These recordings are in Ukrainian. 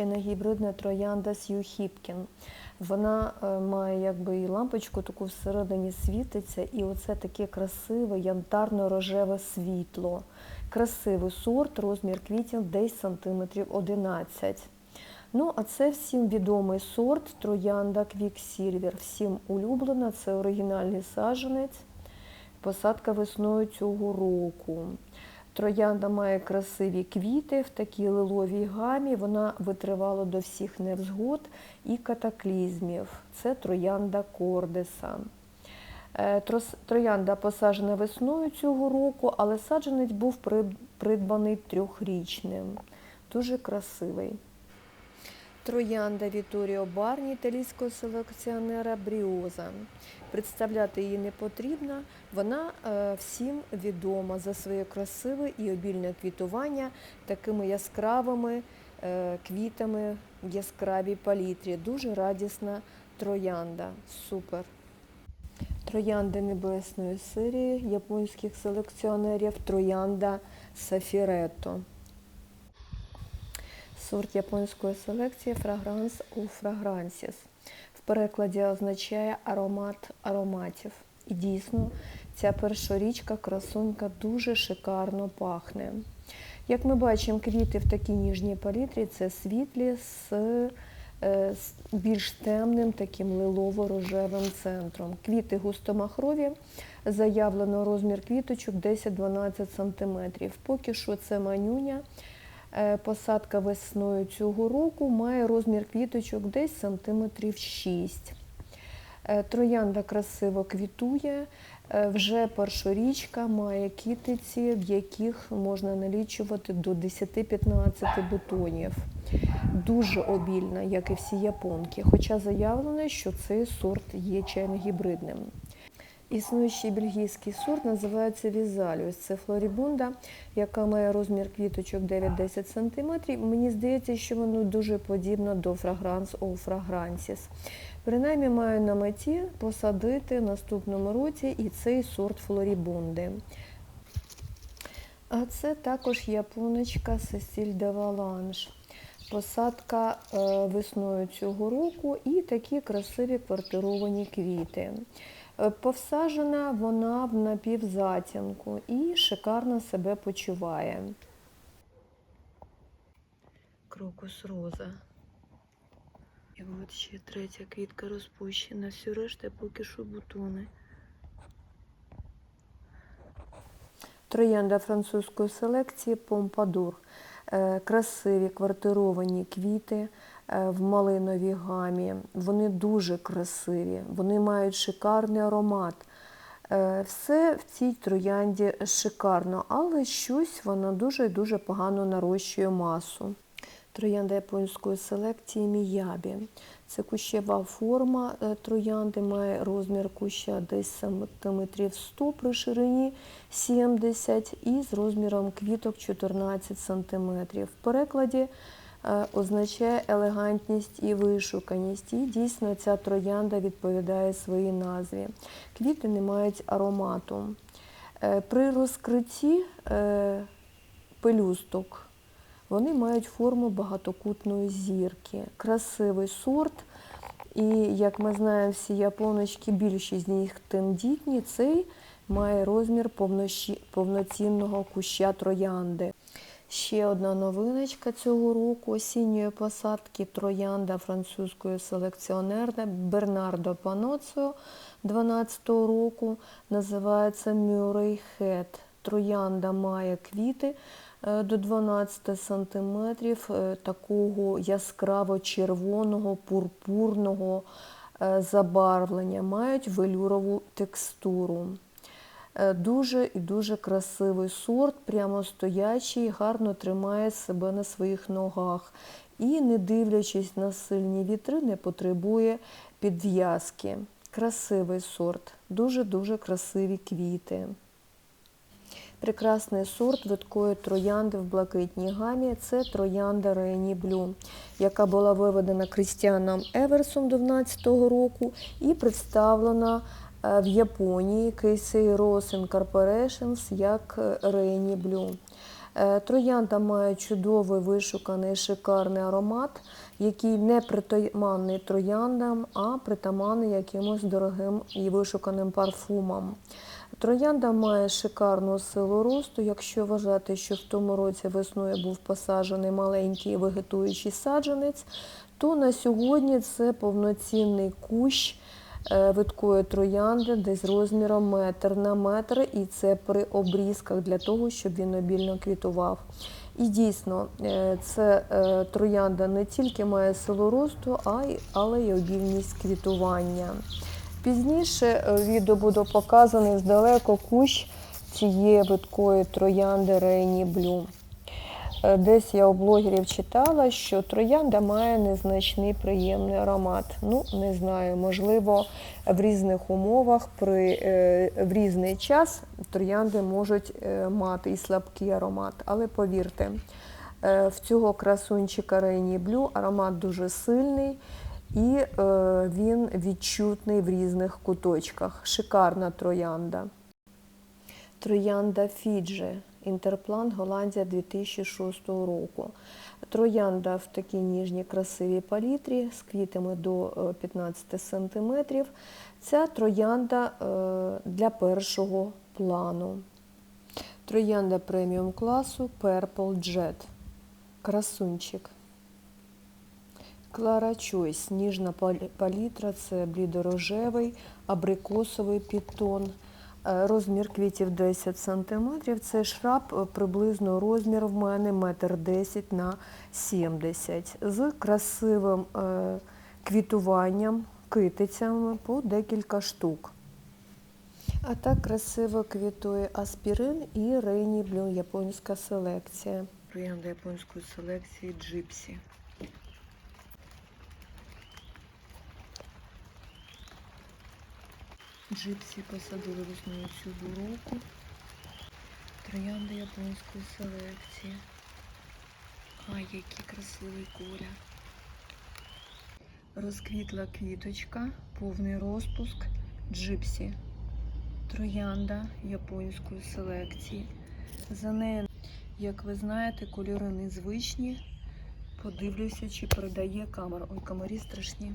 чайна гібридна троянда Сью Хіпкін. Вона е, має якби і лампочку таку всередині світиться, і оце таке красиве янтарно-рожеве світло. Красивий сорт, розмір квітів десь сантиметрів 11. Ну, а це всім відомий сорт Троянда Квіксільвер. Всім улюблена, це оригінальний саджанець. Посадка весною цього року. Троянда має красиві квіти в такій лиловій гамі. Вона витривала до всіх невзгод і катаклізмів. Це троянда Кордеса. Е, Троянда посаджена весною цього року, але саджанець був придбаний трьохрічним. Дуже красивий. Троянда Віторіо Барні італійського селекціонера Бріоза. Представляти її не потрібно. Вона е, всім відома за своє красиве і обільне квітування такими яскравими е, квітами в яскравій палітрі. Дуже радісна троянда. Супер. Троянда небесної серії японських селекціонерів Троянда Сафіретто. Сорт японської селекції Fragrance у Fragrances. В перекладі означає аромат ароматів. І дійсно, ця першорічка красунька дуже шикарно пахне. Як ми бачимо, квіти в такій ніжній палітрі це світлі е, з більш темним таким лилово-рожевим центром. Квіти густомахрові, заявлено розмір квіточок 10-12 см. Поки що це манюня. Е, Посадка весною цього року має розмір квіточок десь сантиметрів 6. Е, Троянда красиво квітує. Е, Вже першорічка має кітиці, в яких можна налічувати до 10-15 бутонів. Дуже обільна, як і всі японки, хоча заявлено, що цей сорт є чайно-гібридним. Існуючий бельгійський сорт називається Візаліус. Це флорібунда, яка має розмір квіточок 9-10 см. Мені здається, що воно дуже подібно до Fragrance о Fragrances. Принаймні маю на меті посадити в наступному році і цей сорт флорібунди. А це також японочка Сесіль де Валанж. Посадка е, весною цього року і такі красиві квартировані квіти. Е, Повсажена вона в напівзатінку і шикарно себе почуває. Крокус роза. І от ще третя квітка розпущена. Всю решта поки що бутони. Троянда французької селекції Помпадур. Е, Красиві квартировані квіти в малиновій гамі. Вони дуже красиві, вони мають шикарний аромат. Е, Все в цій троянді шикарно, але щось вона дуже дуже погано нарощує масу. Троянда японської селекції Міябі. Це кущева форма е, троянди, має розмір куща десь сантиметрів 100 при ширині 70 і з розміром квіток 14 сантиметрів. В перекладі е, означає елегантність і вишуканість. І дійсно ця троянда відповідає своїй назві. Квіти не мають аромату. Е, При розкритті е, пелюсток вони мають форму багатокутної зірки. Красивий сорт. І, як ми знаємо, всі японочки, більшість з них тендітні, цей має розмір повноцінного куща троянди. Ще одна новиночка цього року осінньої посадки троянда французької селекціонерки Бернардо Паноціо 12 року називається Мюррей Хет. Троянда має квіти е, до 12 сантиметрів е, такого яскраво-червоного, пурпурного е, забарвлення, мають велюрову текстуру. Е, Дуже і дуже красивий сорт, прямо стоячий, гарно тримає себе на своїх ногах. І, не дивлячись на сильні вітри, не потребує підв'язки. Красивий сорт, дуже-дуже красиві квіти. Прекрасний сорт видкої троянди в блакитній гамі це троянда Рейні Блю, яка була виведена Крістіаном Еверсом 2012 року і представлена в Японії Кейсей Ross Incorporations як Рейні Блю. Е, Троянда має чудовий вишуканий шикарний аромат, який не притаманний трояндам, а притаманний якимось дорогим і вишуканим парфумам. Троянда має шикарну силу росту. Якщо вважати, що в тому році весною був посаджений маленький вегетуючий саджанець, то на сьогодні це повноцінний кущ е, видкої троянди десь розміром метр на метр, і це при обрізках для того, щоб він обільно квітував. І дійсно, е, це е, троянда не тільки має силу росту, а й але й обільність квітування. Пізніше відео буде показаний здалеку кущ цієї видкої троянди Рейні Блю. Е, Десь я у блогерів читала, що троянда має незначний приємний аромат. Ну, не знаю, можливо, в різних умовах при, е, в різний час троянди можуть е, мати і слабкий аромат. Але повірте, в цього красунчика Рейні Блю аромат дуже сильний і він відчутний в різних куточках. Шикарна троянда. Троянда Фіджі. Інтерплант Голландія 2006 року. Троянда в такій ніжній красивій палітрі з квітами до е, 15 см. Ця троянда е, для першого плану. Троянда преміум класу Purple Jet. Красунчик. Клара Чойс. Ніжна палітра це блідорожевий, абрикосовий підтон. Е, Розмір квітів 10 см. Це шраб е, приблизно розмір в мене 1,10 на 70 з красивим е, квітуванням, китицями по декілька штук. А так красиво квітує аспірин і Рейні Блю японська селекція. Троянда японської селекції Джипсі. Джипсі посадили весною цього року. Троянда японської селекції. Ай, який красивий колір. Розквітла квіточка, повний розпуск джипсі. Троянда японської селекції. За нею, як ви знаєте, кольори незвичні. Подивлюся, чи передає камера. Ой, комарі страшні.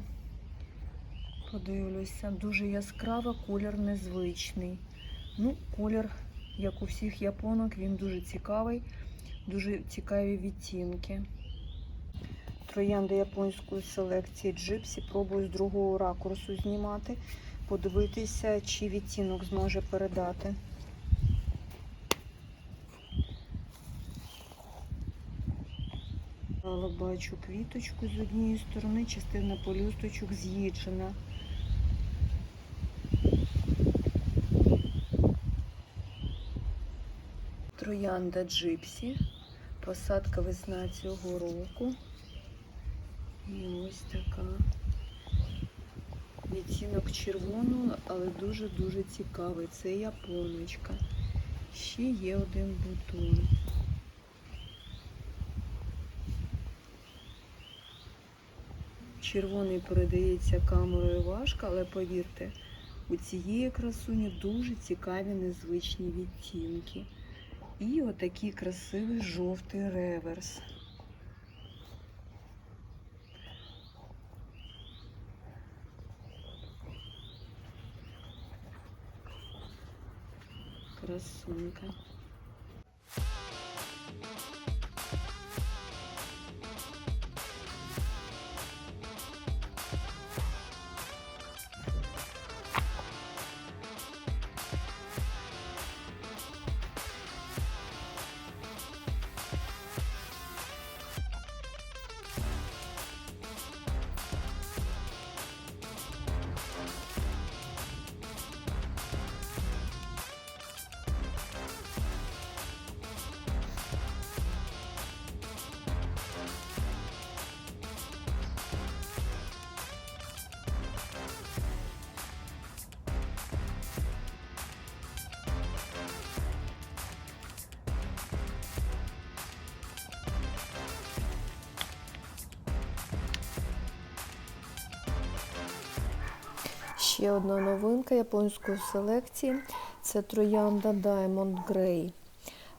Подивлюся, дуже яскраво, колір незвичний. Ну, колір, як у всіх японок, він дуже цікавий, дуже цікаві відтінки. Троянди японської селекції Джипсі пробую з другого ракурсу знімати, подивитися, чи відтінок зможе передати. Бачу квіточку з однієї сторони, частина полюсточок з'їджена. Троянда Джипсі. Посадка весна цього року. І ось така. Відтінок червоного, але дуже-дуже цікавий. Це японочка. Ще є один бутон. Червоний передається камерою важко, але повірте, у цієї красуні дуже цікаві незвичні відтінки. І отакий красивий жовтий реверс. Красунка. Ще одна новинка японської селекції це троянда Diamond Grey.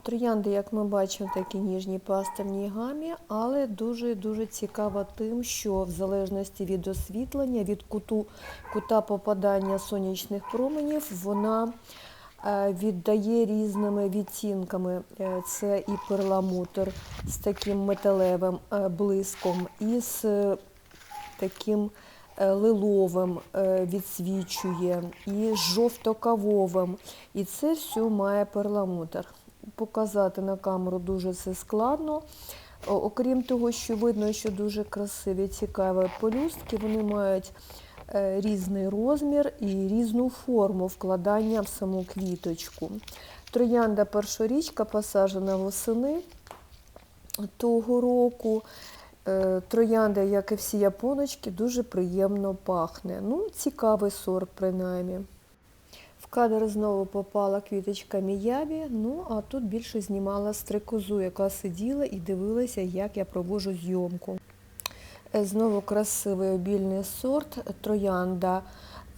Троянди, як ми бачимо, такі ніжні пастельні гамі, але дуже-дуже цікава тим, що в залежності від освітлення, від куту, кута попадання сонячних променів, вона е, віддає різними відтінками. Е, Це і перламутр з таким металевим е, блиском, і з таким лиловим е, відсвічує, і жовто-кавовим. І це все має перламутр. Показати на камеру дуже це складно. Окрім того, що видно, що дуже красиві, цікаві пелюстки, вони мають е, різний розмір і різну форму вкладання в саму квіточку. Троянда першорічка посаджена восени того року. Е, Троянда, як і всі японочки, дуже приємно пахне. Ну, цікавий сорт, принаймні. В кадр знову попала квіточка Міябі, ну а тут більше знімала стрикозу, яка сиділа і дивилася, як я проводжу зйомку. Е, Знову красивий обільний сорт троянда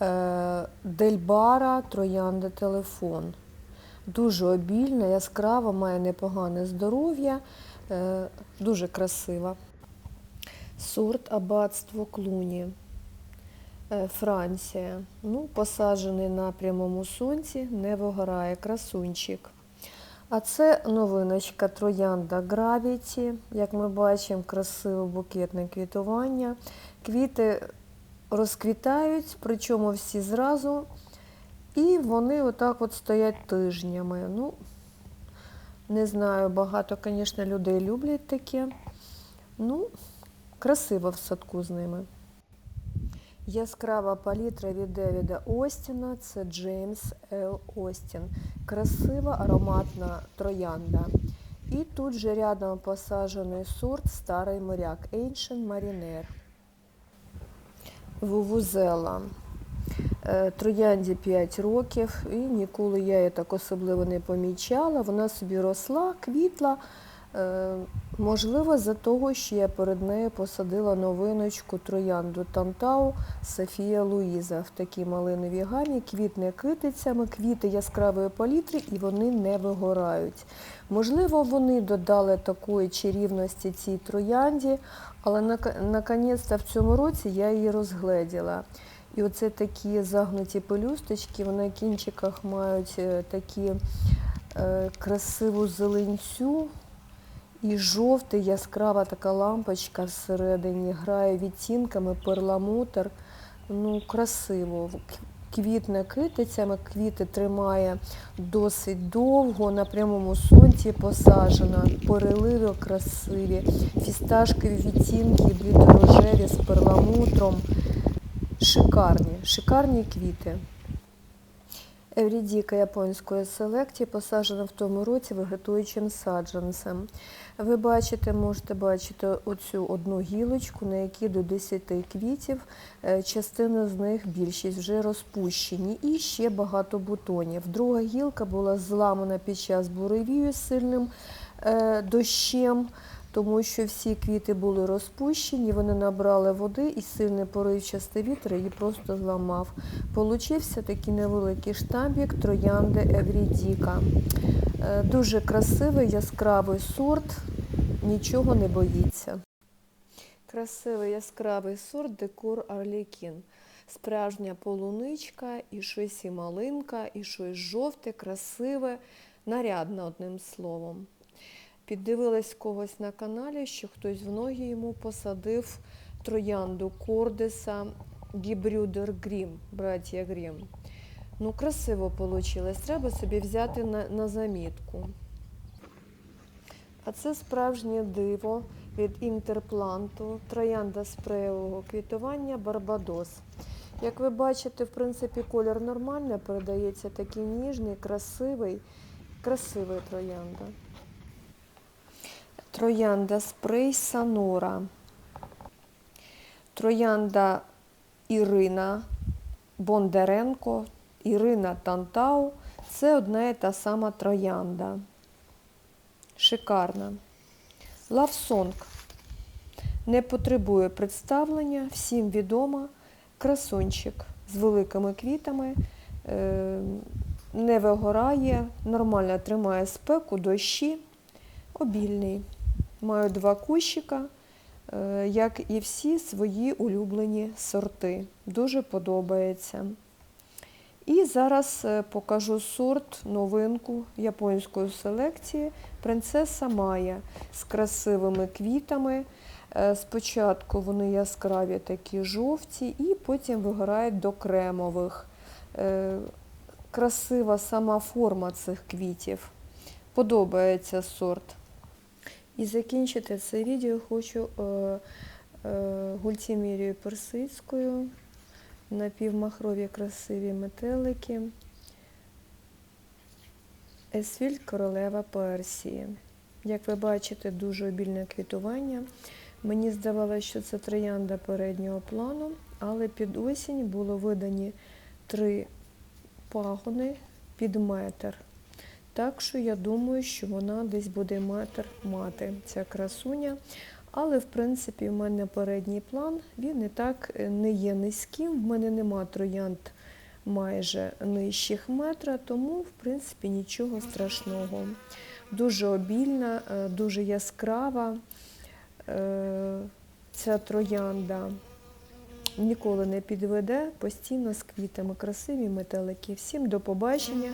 е, Дельбара, троянда телефон. Дуже обільна, яскрава, має непогане здоров'я, дуже красива. Сорт аббатство Клуні. Е, Франція. Ну, посаджений на прямому сонці, не вигорає, красунчик. А це новиночка троянда Гравіті. Як ми бачимо, красиве букетне квітування. Квіти розквітають, причому всі зразу. І вони отак от стоять тижнями. Ну, не знаю, багато, звісно, людей люблять таке. Ну, красиво в садку з ними. Яскрава палітра від Девіда Остіна це Джеймс Л. Остін. Красива ароматна троянда. І тут же рядом посаджений сорт Старий моряк Ancient Mariner. Вувузела. Е, Троянді 5 років, і ніколи я її так особливо не помічала. Вона собі росла, квітла. Можливо, за того, що я перед нею посадила новиночку троянду Тантау Софія Луїза в такій малиновій гамі, квітне китицями, квіти яскравої палітри і вони не вигорають. Можливо, вони додали такої чарівності цій троянді, але наконець-то в цьому році я її розгледіла. І оце такі загнуті пелюсточки, вони на кінчиках мають е, такі е, красиву зеленцю. І жовтий яскрава така лампочка всередині грає відтінками, перламутр. Ну, красиво. Квітне китицями, квіти тримає досить довго, на прямому сонці посаджена, переливи красиві, фісташкові відтінки, блідорожеві з перламутром. Шикарні, шикарні квіти. Еврідіка японської селекції посаджена в тому році вегетуючим саджанцем. Ви бачите, можете бачити оцю одну гілочку, на якій до 10 квітів. Е, Частина з них, більшість вже розпущені, і ще багато бутонів. Друга гілка була зламана під час буревію з сильним е, дощем тому що всі квіти були розпущені, вони набрали води і сильний поривчастий вітер її просто зламав. Получився такий невеликий штамбік троянди Еврідіка. Е, Дуже красивий, яскравий сорт, нічого не боїться. Красивий яскравий сорт декор Арлікін. Справжня полуничка, і щось і малинка, і щось жовте, красиве, нарядне одним словом. Піддивилась когось на каналі, що хтось в ноги йому посадив троянду Кордеса Гібрюдер Грім, браття Грім. Ну, красиво вийшло. Треба собі взяти на, на замітку. А це справжнє диво від інтерпланту, троянда спреєвого квітування Барбадос. Як ви бачите, в принципі, колір нормальний, передається такий ніжний, красивий, красивий троянда. Троянда спрей Санора. Троянда Ірина Бондаренко, Ірина Тантау. Це одна і та сама троянда. Шикарна. Лавсонг. Не потребує представлення, всім відома. Красунчик з великими квітами. Е, не вигорає, нормально тримає спеку, дощі, обільний. Маю два кущика, е, як і всі свої улюблені сорти. Дуже подобається. І зараз е, покажу сорт, новинку японської селекції Принцеса Майя з красивими квітами. Е, Спочатку вони яскраві такі жовті, і потім вигорають до кремових. Красива сама форма цих квітів. Подобається сорт. І закінчити це відео хочу е, е, гультімірією персидською, напівмахрові красиві метелики. Есфільд королева Персії. Як ви бачите, дуже обільне квітування. Мені здавалося, що це троянда переднього плану, але під осінь було видані три пагони під метр. Так що я думаю, що вона десь буде метр мати, ця красуня. Але, в принципі, в мене передній план, він і так е, не є низьким. В мене нема троянд майже нижчих метра, тому, в принципі, нічого страшного. Дуже обільна, е, дуже яскрава е, ця троянда. Ніколи не підведе, постійно з квітами красиві метелики. Всім до побачення.